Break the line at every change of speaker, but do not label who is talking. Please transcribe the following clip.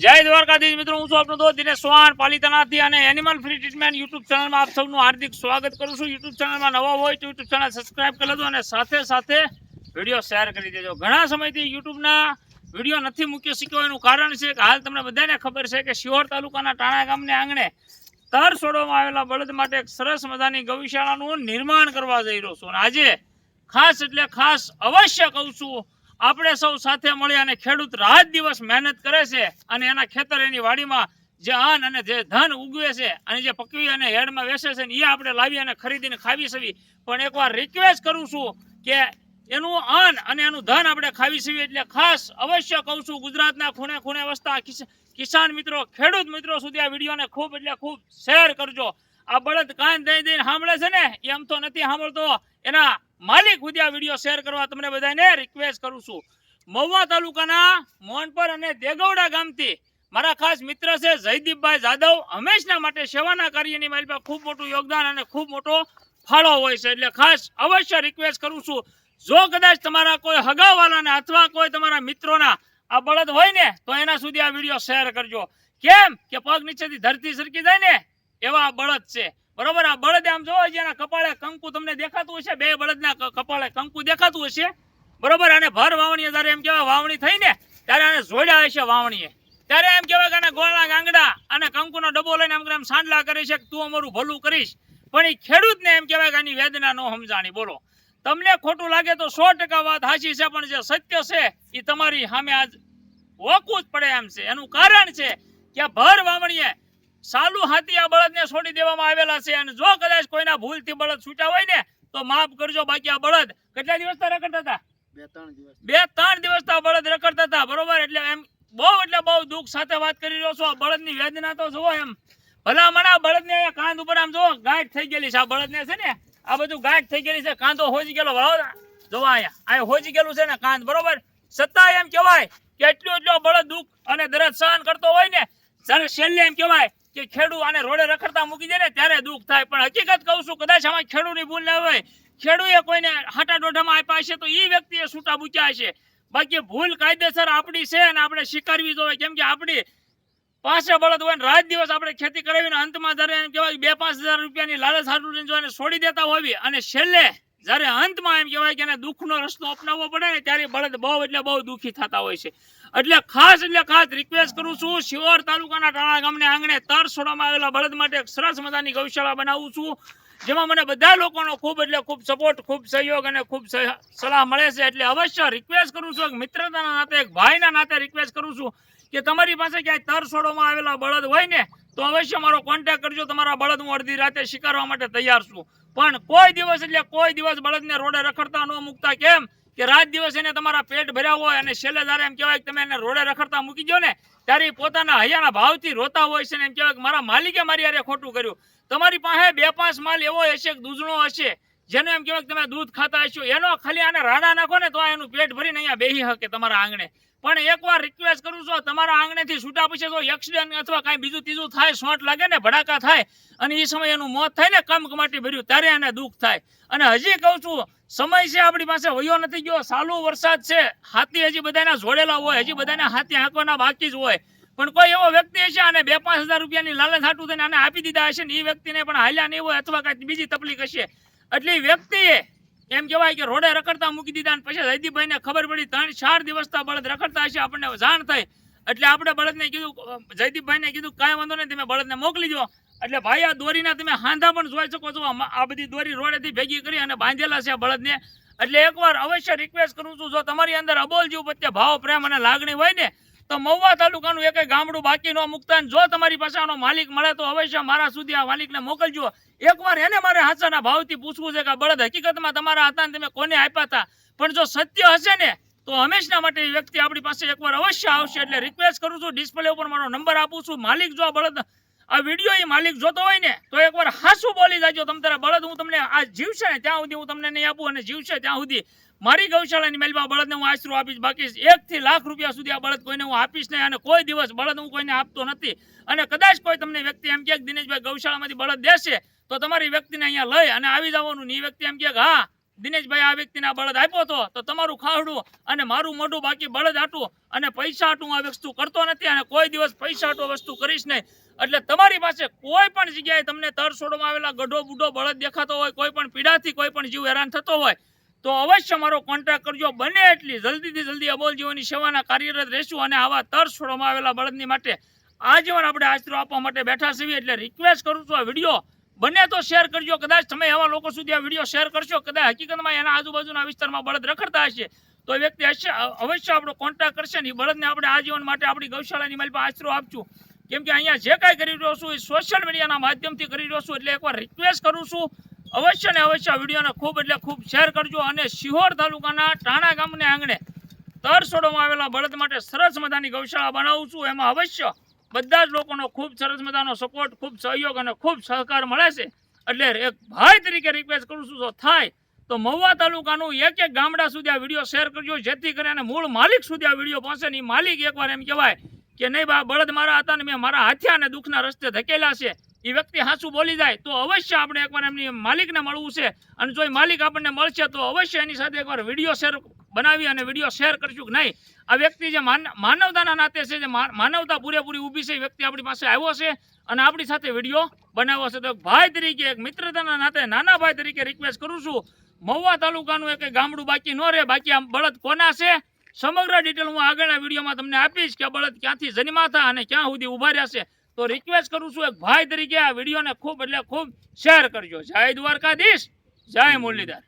જય દ્વારકાધીશ મિત્રો, હું છું આપનો દોસ્ત દિનેશ સોહાણ પાલિતાનાથી અને એનિમલ ફ્રી ટ્રીટમેન્ટ યુટ્યુબ ચેનલમાં આપ સૌનું હાર્દિક સ્વાગત કરું છું. યુટ્યુબ ચેનલમાં નવા હોય તો યુટ્યુબ ચેનલ સબસ્ક્રાઇબ કરી લેજો અને સાથે સાથે વીડિયો શેર કરી દેજો. ઘણા સમયથી યુટ્યુબના વીડિયો નથી મૂકી શક્યો એનું કારણ છે કે હાલ તમને બધાને ખબર છે કે શિહોર તાલુકાના ટાણા ગામને આંગણે તર છોડવામાં આવેલા બળદ માટે એક સરસ મજાની ગૌશાળાનું નિર્માણ કરવા જઈ રહ્યો છું. અને આજે ખાસ એટલે ખાસ અવશ્ય કહું છું આપણે સૌ સાથે મળી અને ખેડૂત રાત દિવસ મહેનત કરે છે અને એના ખેતર એની વાડીમાં જે અન્ન અને જે ધન ઉગવે છે અને જે પકવી અને હેડમાં વેચે છે એ આપણે લાવી અને ખરીદીને ખાવી સવી પણ એકવાર રિક્વેસ્ટ કરું છું કે એનું અન્ન અને એનું ધન આપણે ખાવી સવી એટલે ખાસ અવશ્ય કહું છું ગુજરાતના ખૂણે ખૂણે વસતા કિસાન મિત્રો, ખેડૂત મિત્રો સુધી આ વિડીયોને ખૂબ એટલે ખૂબ શેર કરજો. આ બળદ કાન દઈ દઈને સાંભળે છે ને? એમ તો નથી સાંભળતો. એના માલિક ઉદ્યા વીડિયો શેર કરવા તમને બધાને રિક્વેસ્ટ કરું છું. મહુવા તાલુકાના મોહનપર અને દેગવડા ગામથી મારા ખાસ મિત્ર છે જયદીપભાઈ જાદવ. હંમેશના માટે સેવાના કાર્યની મારી પાસે ખૂબ મોટું યોગદાન અને ખૂબ મોટો ફાળો હોય છે. એટલે ખાસ અવશ્ય રિક્વેસ્ટ કરું છું. જો કદાચ તમારા કોઈ હગાવાલાના અથવા કોઈ તમારા મિત્રોના આ બળદ હોય ને, તો એના સુધી આ વીડિયો શેર કરજો. કેમ? કે પગ નીચેથી ધરતી સરકી જાય ને, એવા બળદ છે. બરોબર? આ બળદ આમ જોવો જેના કપાળે કંકુ તમને દેખાતું હશે? બે બળદના કપાળે કંકુ દેખાતું હશે? બરોબર? અને ભર વાવણીએ જ્યારે એમ કહેવાય વાવણી થઈ ને, ત્યારે આને જોડ્યા હશે વાવણીએ. ત્યારે એમ કહેવાય કે આને ગોળના ગાંગડા અને કંકુનો ડબ્બો લઈને આમ એમ સાંડલા કરી છે તું અમારું ભલું કરીશ. પણ એ ખેડૂતને એમ કહેવાય કે આની વેદના ન સમજાણી. બોલો. તમને ખોટું લાગે તો સો ટકા વાત સાચી છે, પણ જે સત્ય છે એ તમારી સામે આજ વોકવું જ પડે એમ છે. એનું કારણ છે કે ભર વાવણીએ સાલુ હાથી આ બળદને છોડી દેવામાં આવેલા છે અને જો કદાચ કોઈના ભૂલથી બળદ છૂટા હોય ને તો માફ કરજો બાકી આ બળદ કેટલા દિવસ રખડતા હતા?
બે ત્રણ દિવસ.
બે ત્રણ દિવસ આ બળદ રખડતા હતા બરોબર? એટલે એમ બહુ એટલે બહુ દુઃખ સાથે વાત કરી રહ્યો છો. આ બળદની વેદના તો જુઓ એમ. ભલામણ આ બળદને અહીંયા કાંધ ઉપર આમ જુઓ ગાંઠ થઈ ગયેલી છે આ બળદને છે ને આ બધું ગાંઠ થઈ ગયેલી છે કાંધો હોજી ગયેલો બરાબર જોવા અહીંયા આ હોજી ગયેલું છે ને કાંધ બરોબર? છતાં એમ કહેવાય કે એટલું એટલો બળદ દુઃખ અને દરદ સહન કરતો હોય ને જ્યારે છેલ્લે એમ કહેવાય કે ખેડૂ આને રોડે રખડતા મૂકી દે ને ત્યારે દુઃખ થાય. પણ હકીકત કહું છું, કદાચ આમાં ખેડૂની ભૂલ ના હોય ખેડૂએ કોઈને હાટા દોઢામાં આપ્યા હશે તો એ વ્યક્તિએ છૂટા મૂક્યા હશે. બાકી ભૂલ કાયદેસર આપણી છે અને આપણે સ્વીકારવી જોઈએ. કેમ કે આપણી પાસે બળદ હોય ને રાત દિવસ આપણે ખેતી કરાવીને અંતમાં જ્યારે એમ કહેવાય બે પાંચ હજાર રૂપિયાની લાલચ હાટું જો એને છોડી દેતા હોવી. અને છેલ્લે જ્યારે અંતમાં એમ કહેવાય કે એને દુઃખનો રસ્તો અપનાવવો પડે ને ત્યારે બળદ બહુ એટલે બહુ દુઃખી થતા હોય છે. એટલે ખાસ એટલે ખાસ રિક્વેસ્ટ કરું છું શિવર તાલુકાના ટાણા ગામને આંગણે તર છોડવામાં આવેલા બળદ માટે એક સરસ મજાની ગૌશાળા બનાવું છું, જેમાં મને બધા લોકોનો ખૂબ એટલે ખૂબ સપોર્ટ ખૂબ સહયોગ અને ખૂબ સલાહ મળે છે. એટલે અવશ્ય રિક્વેસ્ટ કરું છું, એક મિત્રતાના નાતે, એક ભાઈના નાતે રિક્વેસ્ટ કરું છું કે તમારી પાસે ક્યાંય તર છોડવામાં આવેલા બળદ હોય ને તો અવશ્ય મારો કોન્ટેક્ટ કરજો, તમારા બળદ હું અડધી રાતે શિકારવા માટે તૈયાર છું. પણ કોઈ દિવસ એટલે કોઈ દિવસ બળદને રોડે રખડતા ન મૂકતા. કેમ? કે રાત દિવસ એને તમારા પેટ ભર્યા હોય અને છેલ્લે જ્યારે એમ કહેવાય કે તમે એને રોડે રખડતા મૂકી દો ને, ત્યારે પોતાના હૈયાના ભાવથી રોતા હોય છે ને એમ કહેવાય કે મારા માલિકે મારી યારે ખોટું કર્યું. તમારી પાસે બે પાંચ માલ એવો હશે કે દૂધણો હશે જેને એમ કહેવાય તમે દૂધ ખાતા હશો, એનો ખાલી આને રાડા નાખો ને તો એનું પેટ ભરીને અહીંયા બેહી શકે તમારા આંગણે. પણ એકવાર રિક્વેસ્ટ કરું છું, તમારા આંગણેથી છૂટા પછી જો એક્સિડન્ટ અથવા કાંઈ બીજું ત્રીજું થાય, શોટ લાગે ને, ભડાકા થાય, અને એ સમયે એનું મોત થાય ને, કમકમાટી ભર્યું, ત્યારે એને દુઃખ થાય. અને હજી કહું છું, સમય છે, આપણી પાસે વયો નથી ગયો, સાલું વરસાદ છે, હાથી હજી બધાના જોડેલા હોય, હજી બધાને હાથી હાંકવાના બાકી જ હોય. પણ કોઈ એવો વ્યક્તિ હશે અને બે પાંચ હજાર રૂપિયાની લાલચ હાટું થઈને આને આપી દીધા હશે ને એ વ્યક્તિને પણ હાલ્યા નહીં હોય અથવા કાંઈ બીજી તકલીફ હશે. એટલે વ્યક્તિએ એમ કહેવાય કે રોડે રખડતા મૂકી દીધા અને પછી જયદીપભાઈને ખબર પડી ત્રણ ચાર દિવસતા બળદ રખડતા હશે, આપણને જાણ થઈ એટલે આપણે બળદને કીધું, જયદીપભાઈને કીધું, કાંઈ વાંધો નહીં, તમે બળદને મોકલી દો. એટલે ભાઈ, આ દોરીના તમે હાંધા પણ જોઈ શકો છો આ બધી દોરી રોડેથી ભેગી કરી અને બાંધેલા છે બળદને. એટલે એકવાર અવશ્ય રિક્વેસ્ટ કરું છું, જો તમારી અંદર અબોલ જીવ પ્રત્યે ભાવ, પ્રેમ અને લાગણી હોય ને તો મહુવા તાલુકાનું એક ગામડું બાકી ન મૂકતા જો તમારી પાસે આનો માલિક મળે તો અવશ્ય મારા સુધી આ માલિકને મોકલજો. એકવાર એને મારે હાચાના ભાવથી પૂછવું છે કે બળદ હકીકતમાં તમારા હતા તમે કોને આપ્યા હતા પણ જો સત્ય હશે ને, તો હંમેશના માટે વ્યક્તિ આપણી પાસે એકવાર અવશ્ય આવશે એટલે રિક્વેસ્ટ કરું છું ડિસ્પ્લે ઉપર મારો નંબર આપું છું. માલિક જો બળદ, આ વીડિયો એ માલિક જોતો હોય ને, તો એકવાર હાસું બોલી જાજો. તમ તારા બળદ હું તમને આ જીવશે ને, ત્યાં સુધી હું તમને નહીં આપું અને જીવશે ત્યાં સુધી. મારી ગૌશાળાની મેલમાં બળદને હું આશરો આપીશ, બાકી એકથી લાખ રૂપિયા સુધી આ બળદ કોઈને હું આપીશ નહીં અને કોઈ દિવસ બળદ હું કોઈને આપતો નથી. અને કદાચ કોઈ તમને વ્યક્તિ એમ કે, દિનેશભાઈ, ગૌશાળામાંથી બળદ દેશે, તો તમારી વ્યક્તિને અહીંયા લઈ અને આવી જવાનું. ની વ્યક્તિ એમ કે, હા, દિનેશભાઈ, આ વ્યક્તિને આ બળદ આપ્યો હતો તો તમારું ખાવડું અને મારું મોઢું બાકી બળદ આટું અને પૈસા આટું આ વસ્તુ કરતો નથી અને કોઈ દિવસ પૈસા આટું વસ્તુ કરીશ નહીં. એટલે તમારી પાસે કોઈ પણ જગ્યાએ તમને તરછોડમાં આવેલા ગઢો બુઢો બળદ દેખાતો હોય, કોઈ પણ પીડાથી કોઈ પણ જીવ હેરાન થતો હોય તો અવશ્ય મારો કોન્ટેક્ટ કરજો. બને એટલી જલ્દીથી જલ્દી અબોલ જીવનની સેવાના કાર્યરત રહેશું અને આવા તરછોડમાં આવેલા બળદની માટે આજીવન આપણે આશરો આપવા માટે બેઠા છીએ એટલે રિક્વેસ્ટ કરું છું આ વીડિયો બને તો શેર કરજો. કદાચ તમે એવા લોકો સુધી આ વીડિયો શેર કરશો, કદાચ હકીકતમાં એના આજુબાજુના વિસ્તારમાં બળદ રખડતા હશે, તો એ વ્યક્તિ હશે અવશ્ય આપણો કોન્ટેક્ટ કરશે ને એ બળદને આપણે આજીવન માટે આપણી ગૌશાળાની મારી પાસે આશરો આપશું. કેમ કે અહીંયા જે કાંઈ કરી રહ્યો છું, એ સોશિયલ મીડિયાના માધ્યમથી કરી રહ્યો છું, એટલે એકવાર રિક્વેસ્ટ કરું છું. અવશ્ય ને અવશ્ય વિડીયોને ખૂબ એટલે ખૂબ શેર કરજો અને શિહોર તાલુકાના ટાણા ગામને આંગણે તરસોડોમાં આવેલા બળદ માટે સરસ મજાની ગૌશાળા બનાવું છું. એમાં અવશ્ય બધા જ લોકોનો ખૂબ સરસ મજાનો સપોર્ટ ખૂબ સહયોગ અને ખૂબ સહકાર મળે છે. એટલે એક ભાઈ તરીકે રિક્વેસ્ટ કરું છું, જો થાય તો મહુવા તાલુકાનું એક એક ગામડા સુધી આ વીડિયો શેર કરજો, જેથી કરીને મૂળ માલિક સુધી આ વીડિયો પહોંચે ને માલિક એકવાર એમ કહેવાય કે નહીં બા, બળદ મારા હતા ને મેં મારા હાથિયા અને દુઃખના રસ્તે ધકેલા છે. એ વ્યક્તિ હાસું બોલી જાય તો અવશ્ય આપણે એકવાર એમની માલિકને મળવું છે. અને જો એ માલિક આપણને મળશે તો અવશ્ય એની સાથે એકવાર વીડિયો શેર બનાવી અને વીડિયો શેર કરશું કે નહીં. આ વ્યક્તિ જે માન- માનવતાના નાતે છે, જે માનવતા પૂરેપૂરી ઊભી છે, એ વ્યક્તિ આપણી પાસે આવ્યો છે અને આપણી સાથે વીડિયો બનાવ્યો છે. તો ભાઈ તરીકે, એક મિત્રતાના નાતે, નાના ભાઈ તરીકે રિક્વેસ્ટ કરું છું. મહુવા તાલુકાનું એક ગામડું બાકી ન રહે, બાકી આમ બળદ કોના છે? સમગ્ર ડિટેલ હું આગળના વિડીયોમાં તમને આપીશ કે બળદ ક્યાંથી જન્મા હતા અને ક્યાં સુધી ઊભા રહ્યા છે. તો રિક્વેસ્ટ કરું છું એક ભાઈ તરીકે આ વિડીયોને ખૂબ એટલે ખૂબ શેર કરજો. જય દ્વારકાધીશ, જય મુરલીધર.